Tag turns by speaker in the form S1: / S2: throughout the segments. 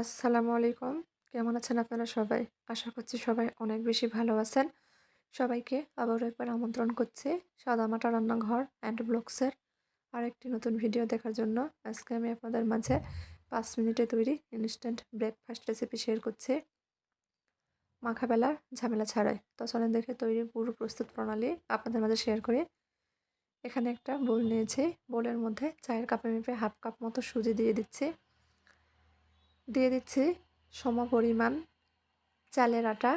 S1: আসসালামু আলাইকুম। কেমন আছেন আপনারা সবাই? আশা করছি সবাই অনেক বেশি ভালো আছেন। সবাইকে আবারও একবার আমন্ত্রণ করছি সাদামাটা রান্নাঘর অ্যান্ড ব্লগসের আরেকটি নতুন ভিডিও দেখার জন্য। আজকে আমি আপনাদের মাঝে পাঁচ মিনিটে তৈরি ইনস্ট্যান্ট ব্রেকফাস্ট রেসিপি শেয়ার করছি। মাখাবেলা ঝামেলা ছাড়াই। তো চলেন দেখে তৈরি পুরো প্রস্তুত প্রণালী আপনাদের মাঝে শেয়ার করি। এখানে একটা বোল নিয়েছি। বোলের মধ্যে চায়ের কাপে মেপে হাফ কাপ মতো সুজি দিয়ে দিচ্ছি। দিয়ে দিচ্ছি সম পরিমাণ চালের আটা।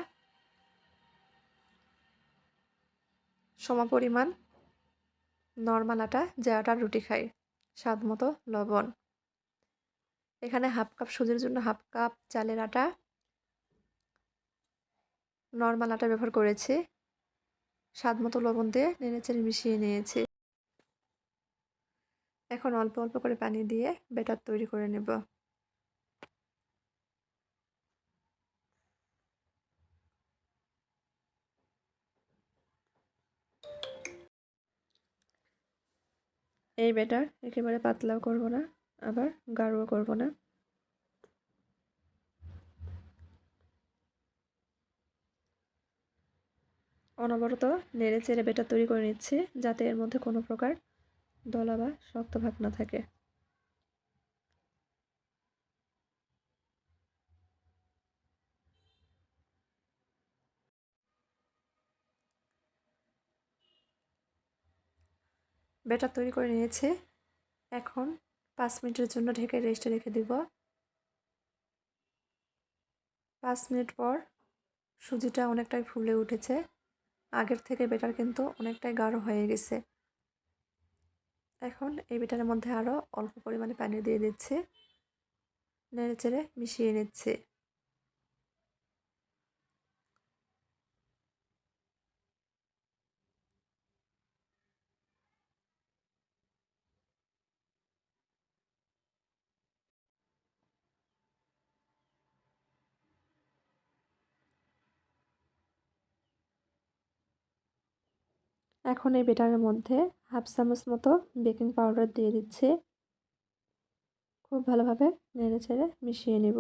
S1: সম পরিমাণ নর্মাল আটা, যে আটা রুটি খাই, স্বাদ মতো লবণ। এখানে হাফ কাপ সুজির জন্য হাফ কাপ চালের আটা। নর্মাল আটা ব্যবহার করেছি। স্বাদ মতো লবণ দিয়ে নেড়েচেড়ে মিশিয়ে নিয়েছি। এখন অল্প অল্প করে পানি দিয়ে বেটার তৈরি করে নেব। এই ব্যাটার একেবারে পাতলাও করব না, আবার গাঢ়ও করব না। অনবরত নেড়ে চেড়ে বেটা তৈরি করে নিচ্ছি, যাতে এর মধ্যে কোনো প্রকার দলা বা শক্ত ভাব না থাকে। ব্যাটার তৈরি করে নিয়েছে। এখন পাঁচ মিনিটের জন্য ঢেকে রেস্টে রেখে দিব। পাঁচ মিনিট পর সুজিটা অনেকটাই ফুলে উঠেছে। আগের থেকে বেটার কিন্তু অনেকটাই গাঢ় হয়ে গেছে। এখন এই বেটারের মধ্যে আরও অল্প পরিমাণে পানি দিয়ে দিচ্ছে। নেড়ে চেড়ে মিশিয়ে নিচ্ছে। এখন এই বেটারের মধ্যে হাফ চামচ মতো বেকিং পাউডার দিয়ে দিচ্ছি। খুব ভালোভাবে নেড়ে ছেড়ে মিশিয়ে নেব।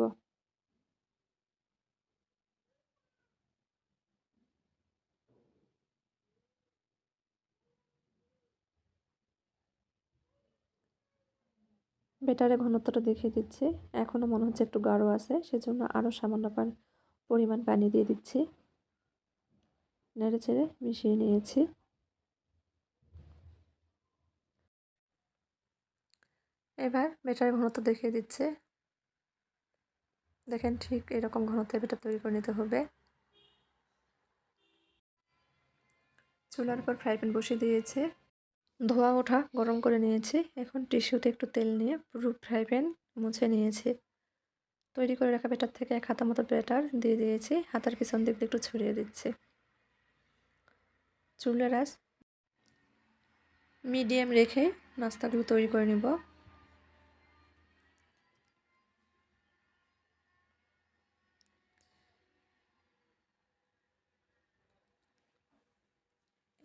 S1: বেটারে ঘনত্বটা দেখিয়ে দিচ্ছি। এখনও মনে হচ্ছে একটু গাঢ় আছে, সেজন্য আরও সামান্য পরিমাণ পানি দিয়ে দিচ্ছি। নেড়ে ছেড়ে মিশিয়ে নিয়েছি। এবার বেটার ঘনত্ব দেখিয়ে দিচ্ছে। দেখেন ঠিক এরকম ঘনত্বে বেটার তৈরি করে নিতে হবে। চুলার পর ফ্রাই প্যান বসিয়ে দিয়েছে। ধোয়া ওঠা গরম করে নিয়েছি। এখন টিস্যুতে একটু তেল নিয়ে পুরো ফ্রাই প্যান মুছে নিয়েছি। তৈরি করে রাখা বেটার থেকে এক হাতা মতো বেটার দিয়ে দিয়েছি। হাতার পিছন দিক দিয়ে একটু ছড়িয়ে দিচ্ছি। চুলের আস মিডিয়াম রেখে নাস্তাগুলো তৈরি করে নিব।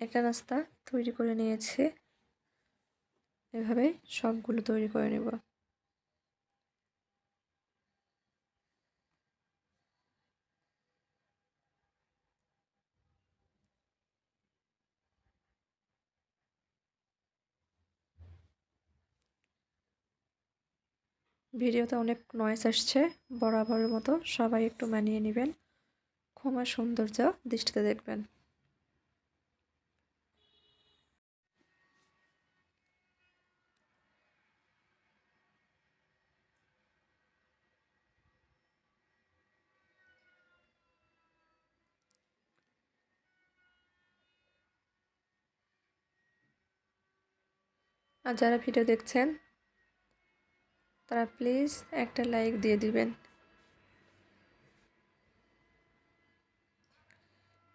S1: একটা নাস্তা তৈরি করে নিয়েছি। এভাবে সবগুলো তৈরি করে নেব। ভিডিওতে অনেক নয়েস আসছে, বরাবরের মতো সবাই একটু মানিয়ে নেবেন। ক্ষমা সৌন্দর্য দৃষ্টিতে দেখবেন। আর যারা ভিডিও দেখছেন, তারা প্লিজ একটা লাইক দিয়ে দিবেন।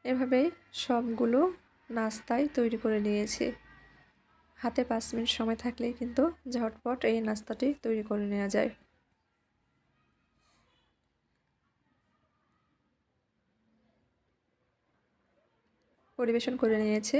S1: এভাবেই সবগুলো নাস্তাই তৈরি করে নিয়েছি। হাতে পাঁচ মিনিট সময় থাকলেই কিন্তু ঝটপট এই নাস্তাটি তৈরি করে নেওয়া যায়। পরিবেশন করে নিয়েছে।